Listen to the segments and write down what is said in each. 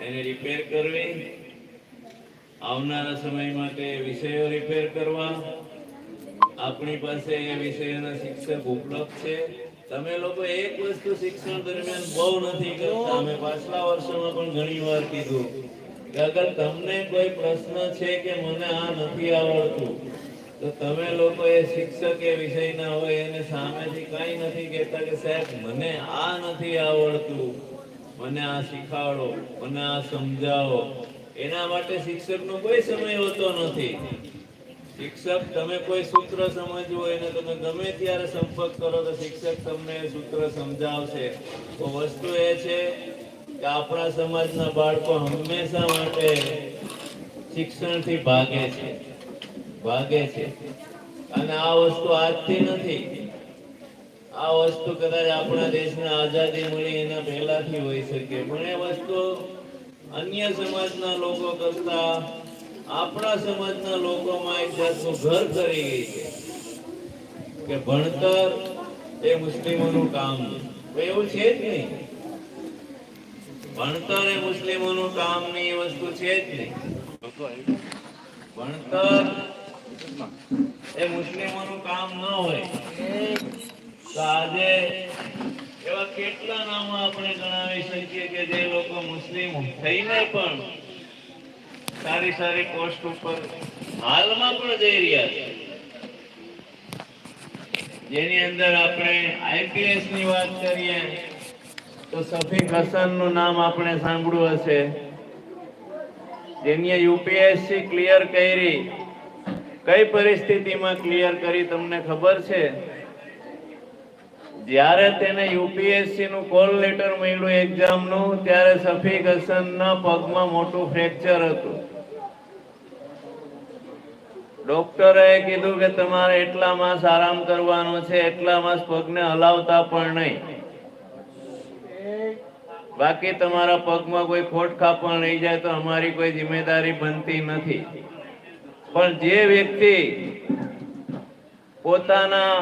એને રિપેર કરવી. આવનારા સમય માટે વિષયો રિપેર કરવા. આપણી પાસે એ વિષયના શિક્ષક ઉપલબ્ધ છે. તમે લોકો એક વસ્તુ શિક્ષણ દરમિયાન બહુ નથી કરતા. અમે પાછલા વર્ષોમાં પણ ઘણી વાર કીધું કે અગર તમને કોઈ પ્રશ્ન છે કે મને આ નથી આવડતું, તો તમે લોકો એ શિક્ષક એ વિષયના હોય, એને સામેથી કઈ નથી કહેતા કે સાહેબ, મને આ નથી આવડતું. મને આ શીખવાડો મને આ સમજાવો. એના માટે શિક્ષકનો કોઈ સમય હોતો નથી. શિક્ષક તમે કોઈ સૂત્ર સમજવો, એને તમે ગમે ત્યારે સંપર્ક કરો તો શિક્ષક તમને સૂત્ર સમજાવશે. તો વસ્તુ એ છે કે આપણા સમાજના બાળકો હંમેશા માટે શિક્ષણથી ભાગે છે. ભાગે છે. અને આ વસ્તુ આજથી નથી. આ વસ્તુ કદાચ આપણા દેશને આઝાદી મળી એના પહેલાથી હોઈ શકે. પણ એ વસ્તુ અન્ય સમાજના લોકો કરતા આપણા સમાજના લોકોમાં એક જાતનું ઘર કરી ગઈ છે કે ભણતર એ મુસ્લિમોનું કામ છે. એવું છે જ નહીં. ભણતર એ મુસ્લિમોનું કામ નહીં એ વસ્તુ છે જ નહીં. ભણતર એ મુસ્લિમોનું કામ ન હોય. આજે એવા કેટલા નામો આપણે ગણાવી શકીએ કે જે લોકો મુસ્લિમ થઈને પણ સારી સારી પોસ્ટ ઉપર હાલમાં પણ જઈ રહ્યા છે. જેની અંદર આપણે આઈપીએસની વાત કરીએ, તો સફીક હસનનું નામ આપણે સાંભળ્યું હશે. જેની યુપીએસસી ક્લિયર કરી, કઈ પરિસ્થિતિમાં ક્લિયર કરી, તમને ખબર છે? જ્યારે તેને યુપીએસસી નું કોલ લેટર મળ્યું એક્ઝામનું, ત્યારે સફીક હસન ના પગમાં મોટું ફ્રેક્ચર હતું. ડોક્ટરે કીધું કે તમારે એટલા માસ આરામ કરવાનો છે એટલા માસ પગને હલાવતા પણ નહીં. બાકી તમારા પગમાં કોઈ ખોટ ખાપણ રહી જાય તો અમારી કોઈ જિમ્મેદારી બનતી નથી. પણ જે વ્યક્તિ પોતાના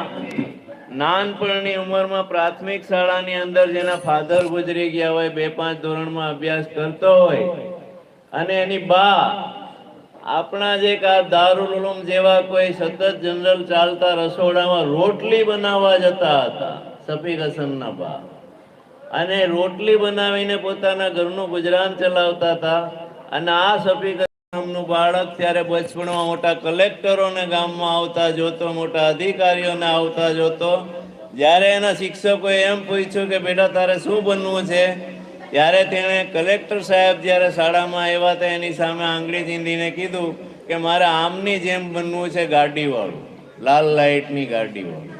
નાનપણની ઉંમરમાં પ્રાથમિક શાળાની અંદર જેના ફાધર ગુજરી ગયા હોય, બે પાંચ ધોરણમાં અભ્યાસ કરતો હોય અને એની બા આપણા જે કા દારૂલ ઉલૂમ જેવા કોઈ સતત જનરલ ચાલતા રસોડામાં રોટલી બનાવવા જતા હતા સફીક હસનના બા. અને રોટલી બનાવીને પોતાના ઘરનું ગુજરાન ચલાવતા હતા અને આ સફીક ગામનું બાળક ત્યારે બચપણમાં મોટા કલેક્ટરોને ગામમાં આવતા જોતો, મોટા અધિકારીઓને આવતા જોતો. જ્યારે એના શિક્ષકોએ એમ પૂછ્યું કે, બેટા, તારે શું બનવું છે? ત્યારે તેણે કલેક્ટર સાહેબ જ્યારે શાળામાં આવ્યા હતા એની સામે આંગળી ચીંધીને કીધું કે, મારે આમની જેમ બનવું છે ગાડીવાળું, લાલ લાઇટની ગાડીવાળું.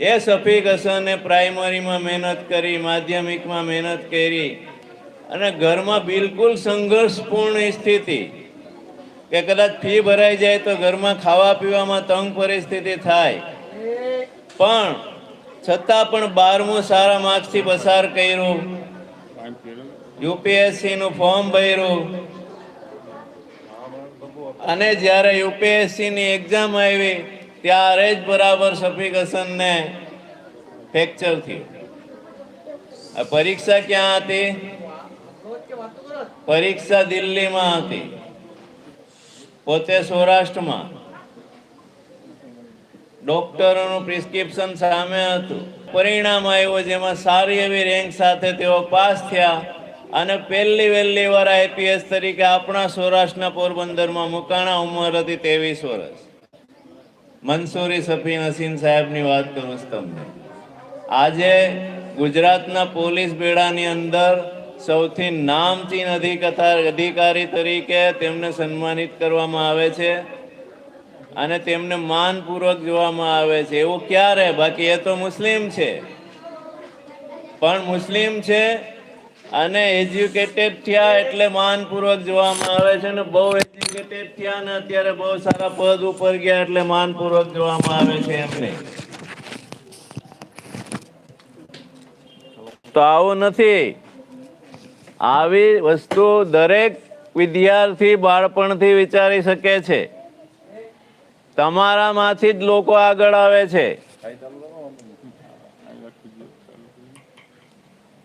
એ સફીક હસને પ્રાઇમરીમાં મહેનત કરી, માધ્યમિકમાં મહેનત કરી અને ઘરમાં બિલકુલ સંઘર્ષપૂર્ણ સ્થિતિ કે કદાચ ફી ભરાઈ જાય તો ઘરમાં ખાવા પીવામાં તંગ પરિસ્થિતિ થાય. પણ છતાં પણ બારમું સારા માર્ક્સથી પસાર કર્યું. યુપીએસસી નું ફોર્મ ભર્યું. અને જ્યારે યુપીએસસી ની એક્ઝામ આવી, ત્યારે જ બરાબર શફીક હસનને ફ્રેક્ચર થયું. પરીક્ષા ક્યાં હતી? પરીક્ષા દિલ્હીમાં હતી. પોતે સૌરાષ્ટ્રમાં. ડોક્ટરોનું પ્રિસ્ક્રિપ્શન સામે હતું. પરિણામ આવ્યું જેમાં સારી એવી રેન્ક સાથે તેઓ પાસ થયા અને પહેલી વહેલી વાર આઈપીએસ તરીકે આપણા સૌરાષ્ટ્રના પોરબંદરમાં મુકાણા ઉંમર હતી ત્રેવીસ વર્ષ. મંસૂરી સફી નસીન સાહેબની વાત કરું તમને. આજે ગુજરાતના પોલીસ બેડાની અંદર સૌથી નામચીન અધિકારી તરીકે તેમને સન્માનિત કરવામાં આવે છે અને તેમને માનપૂર્વક જોવામાં આવે છે. એવું ક્યારે? બાકી એ તો મુસ્લિમ છે. પણ મુસ્લિમ છે અને એજ્યુકેટેડ થયા એટલે માનપૂર્વક જોવામાં આવે છે ને બહુ એજ્યુકેટેડ થયા ને અત્યારે બહુ સારા પદ ઉપર ગયા એટલે માનપૂર્વક જોવામાં આવે છે એમને. તો આવું નથી. આવી વસ્તુ દરેક વિદ્યાર્થી બાળપણથી વિચારી શકે છે. તમારામાંથી જ લોકો આગળ આવે છે.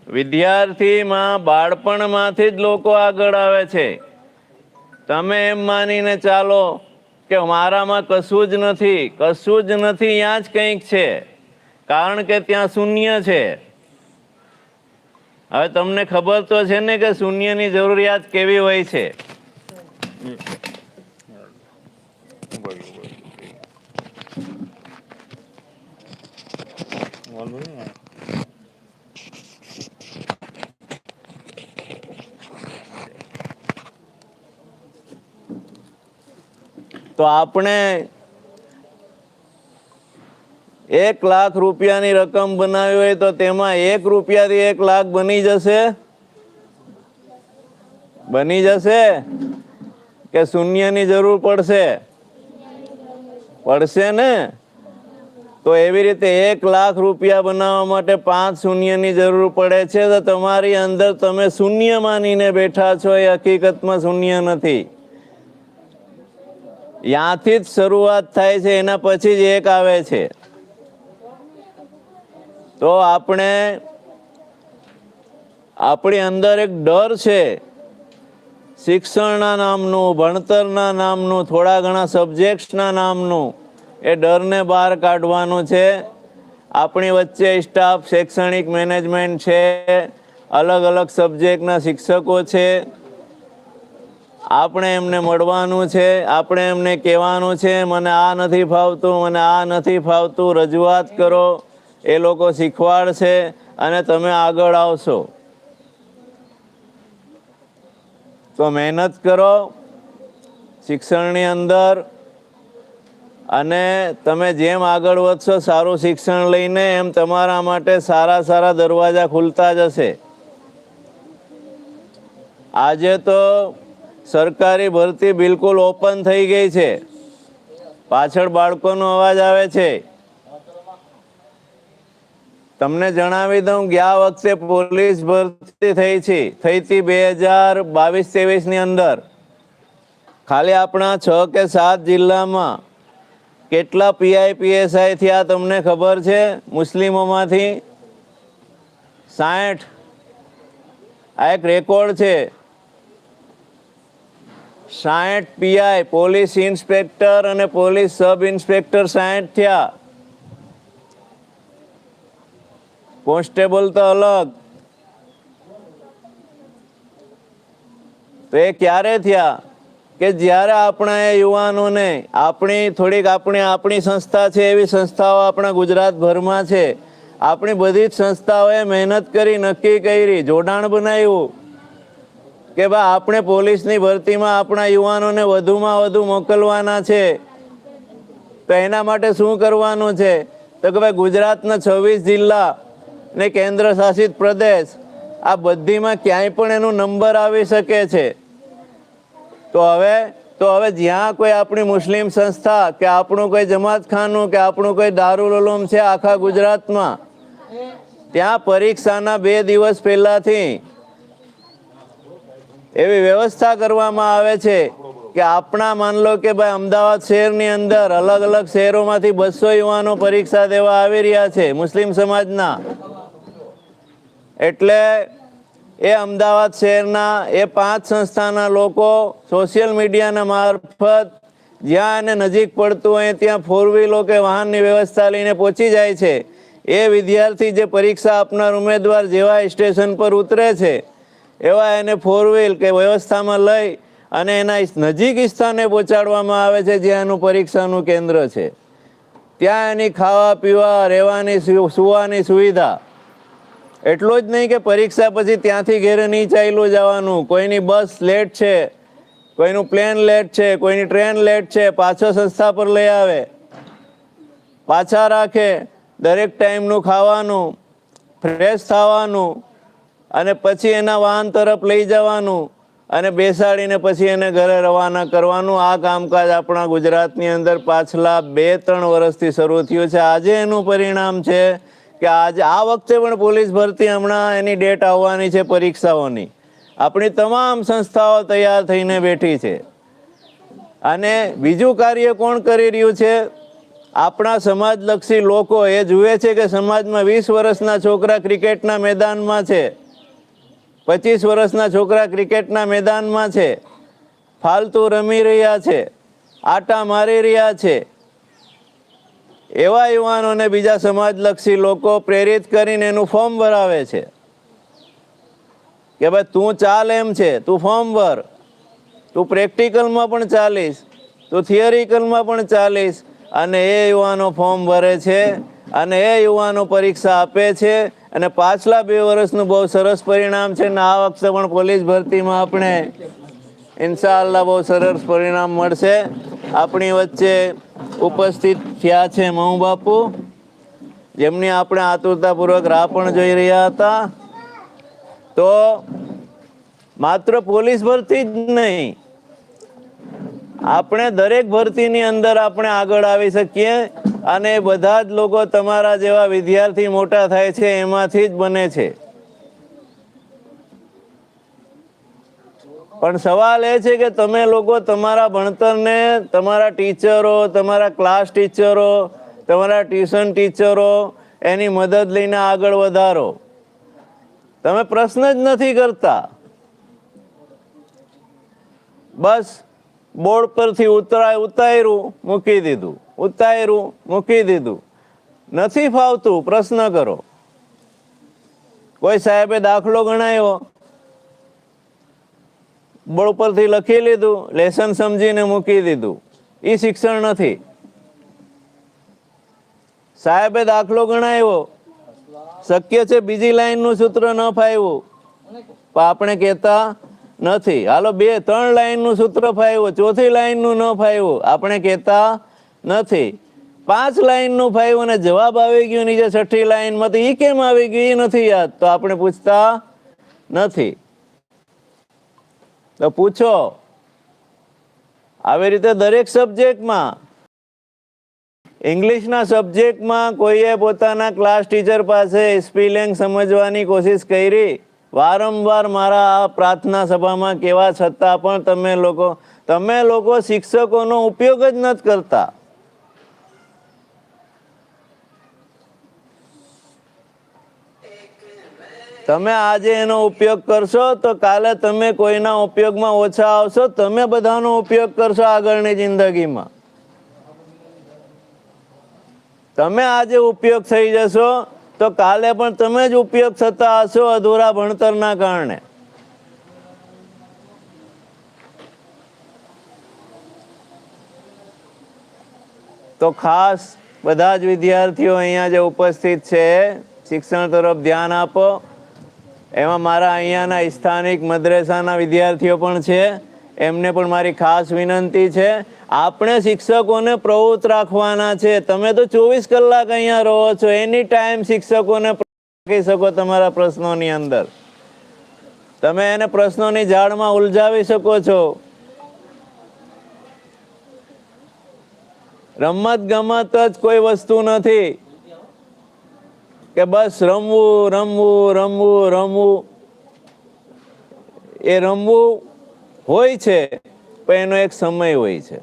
વિદ્યાર્થીમાં બાળપણમાંથી જ લોકો આગળ આવે છે. તમે એમ માનીને ચાલો કે મારામાં કશું જ નથી, કશું જ નથી ત્યાં જ કંઈક છે. કારણ કે ત્યાં શૂન્ય છે. હવે તમને ખબર તો છે ને કે શૂન્યની જરૂરિયાત કેવી હોય છે. તો આપણે એક લાખ રૂપિયાની રકમ બનાવી હોય તો તેમાં એક રૂપિયાથી એક લાખ બની જશે? બની જશે? કે શૂન્યની જરૂર પડશે? પડશે ને? તો એવી રીતે એક લાખ રૂપિયા બનાવવા માટે પાંચ શૂન્યની જરૂર પડે છે. તો તમારી અંદર તમે શૂન્ય માનીને બેઠા છો, એ હકીકતમાં શૂન્ય નથી. યાથી જ શરૂઆત થાય છે, એના પછી જ એક આવે છે. તો આપણે આપણી અંદર એક ડર છે. શિક્ષણના નામનું, ભણતરના નામનું, થોડા ઘણા સબ્જેક્ટ્સના નામનું એ ડરને બહાર કાઢવાનું છે. આપણી વચ્ચે સ્ટાફ શૈક્ષણિક મેનેજમેન્ટ છે. અલગ અલગ સબ્જેક્ટના શિક્ષકો છે. આપણે એમને મળવાનું છે, આપણે એમને કહેવાનું છે, મને આ નથી ફાવતું, મને આ નથી ફાવતું, રજૂઆત કરો. એ લોકો શીખવાડશે અને તમે આગળ આવશો. તો મહેનત કરો શિક્ષણની અંદર અને તમે જેમ આગળ વધશો સારું શિક્ષણ લઈને એમ તમારા માટે સારા સારા દરવાજા ખુલતા જશે. આજે તો સરકારી ભરતી બિલકુલ ઓપન થઈ ગઈ છે. પાછળ બાળકોનો અવાજ આવે છે. તમને જણાવી દઉં, ગયા વખતે પોલીસ ભરતી થઈ છે. થઈ હતી બે હજાર બાવીસ ત્રેવીસની અંદર. ખાલી આપણા છ કે સાત જિલ્લામાં કેટલા પીઆઈ પીએસઆઈ થયા તમને ખબર છે? મુસ્લિમોમાંથી સાઠ. આ એક રેકોર્ડ છે. સાઠ પીઆઈ પોલીસ ઇન્સ્પેક્ટર અને પોલીસ સબ ઇન્સ્પેક્ટર સાઠ થયા. કોન્સ્ટેબલ તો અલગ. તો એ ક્યારે થયા? કે જ્યારે આપણા એ યુવાનોને આપણી થોડીક આપણી આપણી સંસ્થા છે, એવી સંસ્થાઓ આપણા ગુજરાતભરમાં છે, આપણી બધી જ સંસ્થાઓએ મહેનત કરી, નક્કી કરી, જોડાણ બનાવ્યું કે ભાઈ આપણે પોલીસની ભરતીમાં આપણા યુવાનોને વધુમાં વધુ મોકલવાના છે. તો એના માટે શું કરવાનું છે? તો કે ભાઈ ગુજરાતના છવ્વીસ જિલ્લા ને કેન્દ્ર શાસિત પ્રદેશ, આ બધીમાં ક્યાંય પણ એનો નંબર આવી શકે છે. તો હવે તો હવે જ્યાં કોઈ આપણી મુસ્લિમ સંસ્થા કે આપણું કોઈ જમાતખાનું કે આપણું કોઈ દારૂલ છે આખા ગુજરાતમાં, ત્યાં પરીક્ષાના બે દિવસ પહેલાથી એવી વ્યવસ્થા કરવામાં આવે છે કે આપણા માન લો કે ભાઈ અમદાવાદ શહેરની અંદર અલગ અલગ શહેરોમાંથી બસો યુવાનો પરીક્ષા દેવા આવી રહ્યા છે મુસ્લિમ સમાજના. એટલે એ અમદાવાદ શહેરના એ પાંચ સંસ્થાના લોકો સોશિયલ મીડિયાના મારફત જ્યાં એને નજીક પડતું હોય ત્યાં ફોર વ્હીલો કે વાહનની વ્યવસ્થા લઈને પહોંચી જાય છે. એ વિદ્યાર્થી જે પરીક્ષા આપનાર ઉમેદવાર જેવા સ્ટેશન પર ઉતરે છે, એવા એને ફોર વ્હીલ કે વ્યવસ્થામાં લઈ અને એના નજીક સ્થાને પહોંચાડવામાં આવે છે, જ્યાં એનું પરીક્ષાનું કેન્દ્ર છે. ત્યાં એની ખાવા પીવા રહેવાની સુવાની સુવિધા એટલું જ નહીં કે પરીક્ષા પછી ત્યાંથી ઘેરે નહીં ચાલ્યું જવાનું. કોઈની બસ લેટ છે, કોઈનું પ્લેન લેટ છે, કોઈની ટ્રેન લેટ છે, પાછો સંસ્થા પર લઈ આવે. પાછા રાખે, દરેક ટાઈમનું ખાવાનું, ફ્રેશ થવાનું, અને પછી એના વાહન તરફ લઈ જવાનું, અને બેસાડીને પછી એને ઘરે રવાના કરવાનું. આ કામકાજ આપણા ગુજરાતની અંદર પાછલા બે ત્રણ વર્ષથી શરૂ થયું છે. આજે એનું પરિણામ છે કે આજે આ વખતે પણ પોલીસ ભરતી હમણાં એની ડેટ આવવાની છે પરીક્ષાઓની. આપણી તમામ સંસ્થાઓ તૈયાર થઈને બેઠી છે. અને બીજું કાર્ય કોણ કરી રહ્યું છે? આપણા સમાજલક્ષી લોકો એ જુએ છે કે સમાજમાં વીસ વર્ષના છોકરા ક્રિકેટના મેદાનમાં છે. પચીસ વર્ષના છોકરા ક્રિકેટના મેદાનમાં છે. ફાલતુ રમી રહ્યા છે. આટા મારી રહ્યા છે. એવા યુવાનોને બીજા સમાજલક્ષી લોકો પ્રેરિત કરીને એનું ફોર્મ ભરાવે છે. કે ભાઈ તું ચાલ એમ છે, તું ફોર્મ ભર. તું પ્રેક્ટિકલમાં પણ ચાલીશ, તું થિયરિકલમાં પણ ચાલીશ અને એ યુવાનો ફોર્મ ભરે છે અને એ યુવાનો પરીક્ષા આપે છે અને પાછલા બે વર્ષનું બહુ સરસ પરિણામ છે ને આ વખતે પણ પોલીસ ભરતીમાં આપણે ઇન્શાઅલ્લાહ બહુ સરસ પરિણામ મળશે. આપણી વચ્ચે ઉપસ્થિત થયા છે મઉ બાપુ જેમની આપણે આતુરતાપૂર્વક રાહ પણ જોઈ રહ્યા હતા. તો માત્ર પોલીસ ભરતી જ નહીં, આપણે દરેક ભરતીની અંદર આપણે આગળ આવી શકીએ અને બધા જ લોકો તમારા જેવા વિદ્યાર્થી મોટા થાય છે, એમાંથી જ બને છે. પણ સવાલ એ છે કે તમે લોકો તમારા ભણતરને, તમારા ટીચરો, તમારા ક્લાસ ટીચરો, તમારા ટ્યુશન ટીચરો એની મદદ લઈને આગળ વધારો. તમે પ્રશ્ન જ નથી કરતા. બસ બોર્ડ પરથી ઉતરાય ઉતાર્યું મૂકી દીધું. ઉતાર્યું મૂકી દીધું. નથી ફાવતું, પ્રશ્ન કરો. કોઈ સાહેબે દાખલો ગણાયો? બોર્ડ પરથી લખી લીધું લેસન સમજીને મૂકી દીધું. એ શિક્ષણ નથી. સાહેબે દાખલો ગણાવ્યો. શક્ય છે બીજી લાઈનનું સૂત્ર ન ફાવ્યું. પણ આપણે કહેતા નથી. હાલો, બે, ત્રણ લાઈનનું સૂત્ર ફાવ્યું. ચોથી લાઈનનું ન ફાવ્યું. આપણે કહેતા નથી. પાંચ લાઈનનું ફાવ્યું અને જવાબ આવી ગયો નીચે છઠ્ઠી લાઈનમાંથી. એ કેમ આવી ગયું? એ નથી યાદ. તો આપણે પૂછતા નથી. તો પૂછો. આવી રીતે દરેક સબ્જેક્ટમાં ઇંગ્લિશના સબ્જેક્ટમાં કોઈએ પોતાના ક્લાસ ટીચર પાસે સ્પીલિંગ સમજવાની કોશિશ કરી? વારંવાર મારા આ પ્રાર્થના સભામાં કેવા છતાં પણ તમે લોકો તમે લોકો શિક્ષકોનો ઉપયોગ જ નથી કરતા. તમે આજે એનો ઉપયોગ કરશો તો કાલે તમે કોઈના ઉપયોગમાં ઓછા આવશો, તમે બધાનો ઉપયોગ કરશો આગળની જિંદગીમાં. તમે આજે ઉપયોગ થઈ જશો તો કાલે પણ તમે જ ઉપયોગ થતા હશો અધૂરા ભણતરના કારણે. તો ખાસ બધા જ વિદ્યાર્થીઓ અહીંયા જે ઉપસ્થિત છે, શિક્ષણ તરફ ધ્યાન આપો. એમાં મારા અહીંયાના સ્થાનિક મદ્રેસાના વિદ્યાર્થીઓ પણ છે. એમને પણ મારી ખાસ વિનંતી છે. આપણે શિક્ષકોને પ્રવૃત્ત રાખવાના છે. તમે તો ચોવીસ કલાક અહીંયા રહો છો. એની ટાઈમ શિક્ષકોને રાખી શકો તમારા પ્રશ્નોની અંદર. તમે એને પ્રશ્નોની ઝાડમાં ઉલઝાવી શકો છો. રમત ગમત જ કોઈ વસ્તુ નથી. કે બસ રમવું રમવું રમવું રમવું. એ રમવું હોય છે, પણ એનો એક સમય હોય છે.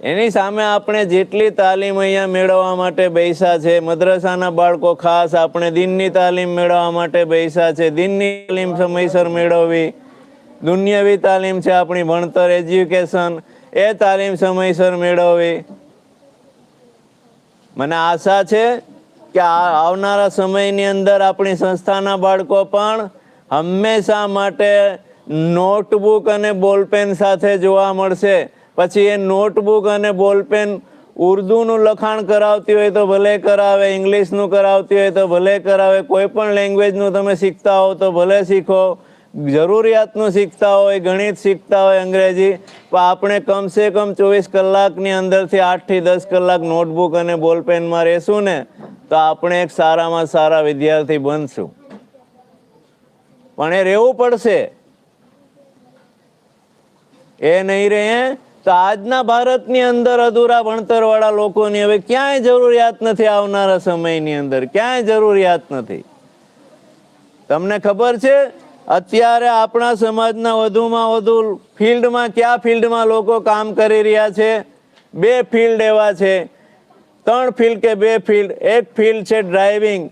એની સામે આપણે જેટલી તાલીમ અહીંયા મેળવવા માટે બેસા છે, મદ્રસાના બાળકો ખાસ આપણે દિનની તાલીમ મેળવવા માટે બેસા છે, દિનની તાલીમ સમયસર મેળવવી, દુનિયાવી તાલીમ છે આપણી ભણતર, એજ્યુકેશન, એ તાલીમ સમયસર મેળવવી. મને આશા છે કે આવનારા સમયની અંદર આપણી સંસ્થાના બાળકો પણ હંમેશા માટે નોટબુક અને બોલપેન સાથે જોવા મળશે. પછી એ નોટબુક અને બોલપેન ઉર્દુનું લખાણ કરાવતી હોય તો ભલે કરાવે, ઇંગ્લિશનું કરાવતી હોય તો ભલે કરાવે, કોઈ પણ લેંગ્વેજનું તમે શીખતા હો તો ભલે શીખો. જરૂરિયાતનું શીખતા હોય, ગણિત શીખતા હોય અંગ્રેજી, પણ આપણે કમસે કમ ચોવીસ કલાકની અંદરથી આઠથી દસ કલાક નોટબુક અને બોલપેનમાં રહેશું ને, તો આપણે એક સારામાં સારા વિદ્યાર્થી બનશું. પણ એ રહેવું પડશે. એ નહીં રહે, તો આજના ભારતની અંદર અધૂરા ભણતરવાળા લોકોની હવે ક્યાંય જરૂરિયાત નથી આવનારા સમયની અંદર, ક્યાંય જરૂરિયાત નથી. તમને ખબર છે અત્યારે આપણા સમાજના વધુમાં વધુ ફિલ્ડમાં કયા ફિલ્ડમાં લોકો કામ કરી રહ્યા છે? બે ફિલ્ડ એવા છે. ત્રણ ફિલ્ડ કે બે ફિલ્ડ? એક ફિલ્ડ છે ડ્રાઇવિંગ.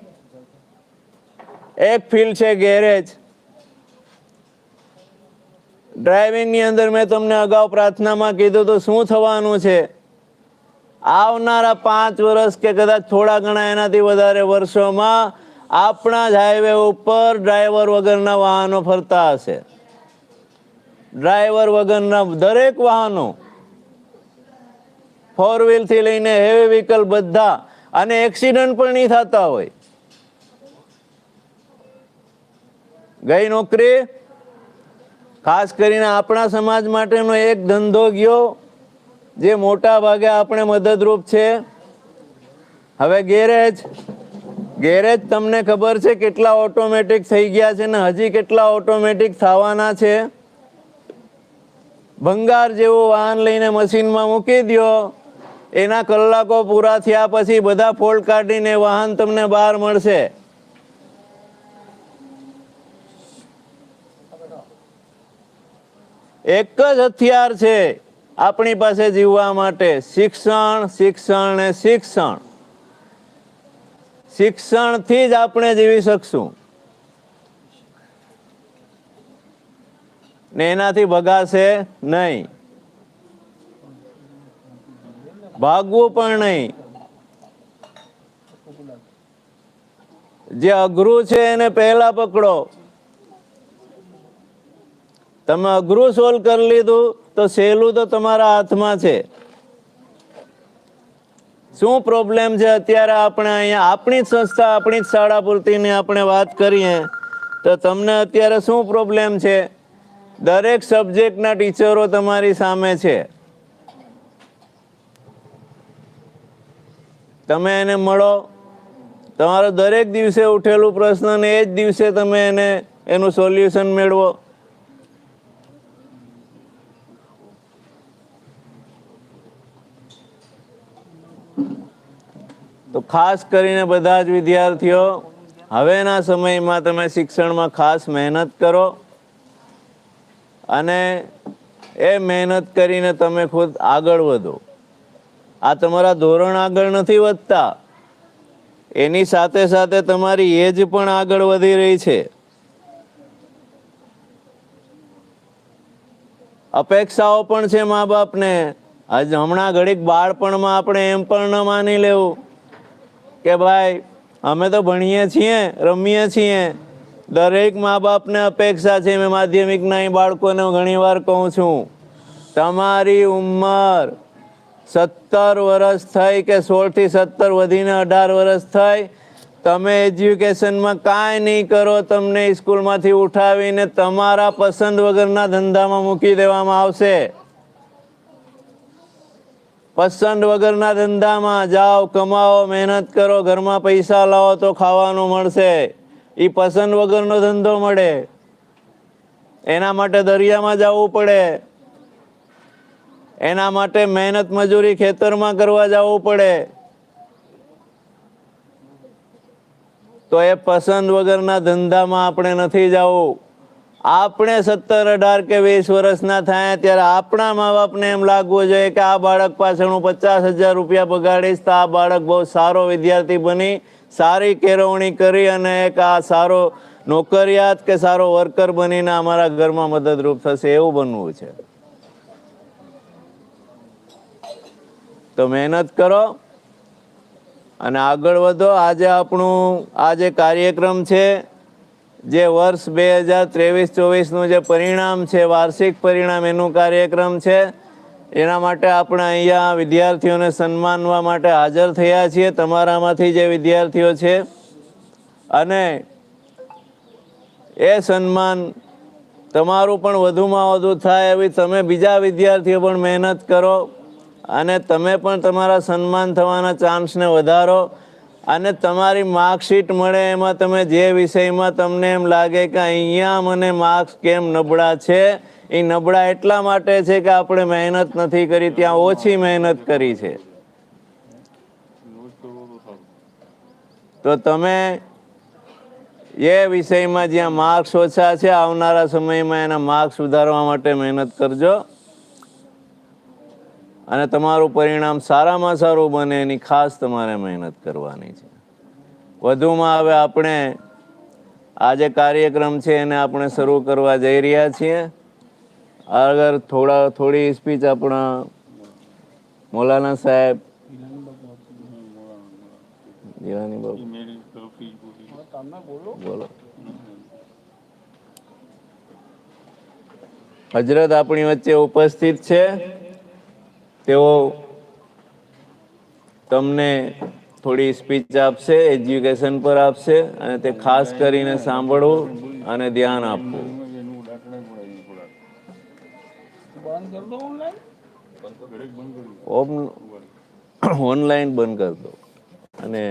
એક ફિલ્ડ છે ગેરેજ. ડ્રાઇવિંગની અંદર મેં તમને અગાઉ પ્રાર્થનામાં કીધું તો શું થવાનું છે? આવનારા પાંચ વર્ષ કે કદાચ થોડા ઘણા એનાથી વધારે વર્ષોમાં આપણા જ હાઈવે ઉપર ડ્રાઈવર વગરના વાહનો ફરતા હશે. ડ્રાઈવર વગરના દરેક વાહનો ફોર વ્હીલથી લઈને હેવી વ્હીકલ બધા અને એક્સિડન્ટ પણ નહીં થતા હોય. ગઈ નોકરી, ખાસ કરીને આપણા સમાજ માટેનો એક ધંધો ગયો, જે મોટા ભાગે આપણે મદદરૂપ છે. હવે ગેરેજ ગેરેજ તમને ખબર છે કેટલા ઓટોમેટિક થઈ ગયા છે ને હજી કેટલા ઓટોમેટિક થવાના છે? ભંગાર જેવું વાહન લઈને મશીનમાં મૂકી દ્યો. એના કલાકો પૂરા થયા પછી બધા ફોલ્ટ કાઢીને વાહન તમને બહાર મળશે. એક જ હથિયાર છે આપણી પાસે જીવવા માટે. શિક્ષણ શિક્ષણ ને શિક્ષણ. શિક્ષણથી જ આપણે જીવી શકશું. ને એનાથી ભગાશે નહીં. ભાગવું પણ નહીં. જે અઘરું છે એને પહેલા પકડો. તમે અઘરું સોલ્વ કરી લીધું તો સહેલું તો તમારા હાથમાં છે. શું પ્રોબ્લેમ છે? અત્યારે આપણે અહીંયા આપણી જ સંસ્થા, આપણી જ શાળા પૂરતીની આપણે વાત કરીએ, તો તમને અત્યારે શું પ્રોબ્લેમ છે? દરેક સબ્જેક્ટના ટીચરો તમારી સામે છે. તમે એને મળો. તમારો દરેક દિવસે ઉઠેલું પ્રશ્ન ને એ જ દિવસે તમે એને, એનું સોલ્યુશન મેળવો. તો ખાસ કરીને બધા જ વિદ્યાર્થીઓ, હવેના સમયમાં તમે શિક્ષણમાં ખાસ મહેનત કરો અને એ મહેનત કરીને તમે ખુદ આગળ વધો. આ તમારા ધોરણ આગળ નથી વધતા. એની સાથે સાથે તમારી એજ પણ આગળ વધી રહી છે. અપેક્ષાઓ પણ છે મા બાપને. હમણાં ઘડીક બાળપણમાં આપણે એમ પણ ન માની લેવું. કે ભાઈ, અમે તો ભણીએ છીએ, રમીએ છીએ. દરેક મા બાપને અપેક્ષા છે, મેં માધ્યમિકના અહીં બાળકોને ઘણીવાર કહું છું, તમારી ઉંમર સત્તર વર્ષ થઈ કે સોળથી સત્તર વધીને અઢાર વર્ષ થઈ, તમે એજ્યુકેશનમાં કાંઈ નહીં કરો, તમને સ્કૂલમાંથી ઉઠાવીને તમારા પસંદ વગરના ધંધામાં મૂકી દેવામાં આવશે. પસંદ વગરના ધંધામાં જાઓ, કમાઓ, મહેનત કરો, ઘરમાં પૈસા લાવો તો ખાવાનું મળશે. એ પસંદ વગરનો ધંધો મળે. એના માટે દરિયામાં જવું પડે. એના માટે મહેનત મજૂરી ખેતરમાં કરવા જવું પડે. તો એ પસંદ વગરના ધંધામાં આપણે નથી જવું. આપણે સત્તર અઢાર કે વીસ વર્ષના થાય ત્યારે આપણા મા બાપને એમ લાગવું જોઈએ કે આ બાળક પાછળ હું પચાસ હજાર રૂપિયા બગાડીશ તો આ બાળક બહુ સારો વિદ્યાર્થી બની, સારી કેળવણી કરી અને એક આ સારો નોકરિયાત કે સારો વર્કર બનીને અમારા ઘરમાં મદદરૂપ થશે એવું બનવું છે. તો મહેનત કરો અને આગળ વધો. આજે આપણું આ જે કાર્યક્રમ છે જે વર્ષ બે હજાર ત્રેવીસ, ચોવીસનું જે પરિણામ છે, વાર્ષિક પરિણામ, એનું કાર્યક્રમ છે, એના માટે આપણે અહીંયા વિદ્યાર્થીઓને સન્માનવા માટે હાજર થયા છીએ. તમારામાંથી જે વિદ્યાર્થીઓ છે, અને એ સન્માન તમારું પણ વધુમાં વધુ થાય એવી તમે બીજા વિદ્યાર્થીઓ પણ મહેનત કરો, અને તમે પણ તમારા સન્માન થવાના ચાન્સને વધારો. અને તમારી માર્કશીટ મળે એમાં તમે જે વિષયમાં તમને એમ લાગે કે અહીંયા મને માર્ક્સ કેમ નબળા છે, એ નબળા એટલા માટે છે કે આપણે મહેનત નથી કરી, ત્યાં ઓછી મહેનત કરી છે. તો તમે એ વિષયમાં જ્યાં માર્ક્સ ઓછા છે, આવનારા સમયમાં એના માર્ક્સ સુધારવા માટે મહેનત કરજો. અને તમારું પરિણામ સારામાં સારું બને, એની ખાસ તમારે મહેનત કરવાની છે. વધુમાં હવે આપણે આ જે કાર્યક્રમ છે, એને આપણે શરૂ કરવા જઈ રહ્યા છીએ. આગળ થોડા, થોડી સ્પીચ આપણા મૌલાના સાહેબ. બોલો. હજરત આપણી વચ્ચે ઉપસ્થિત છે. તેઓ તમને થોડી સ્પીચ આપશે એજ્યુકેશન પર આપશે અને તે ખાસ કરીને સાંભળવું અને ધ્યાન આપવું ઓનલાઈન બંધ કર દો. અને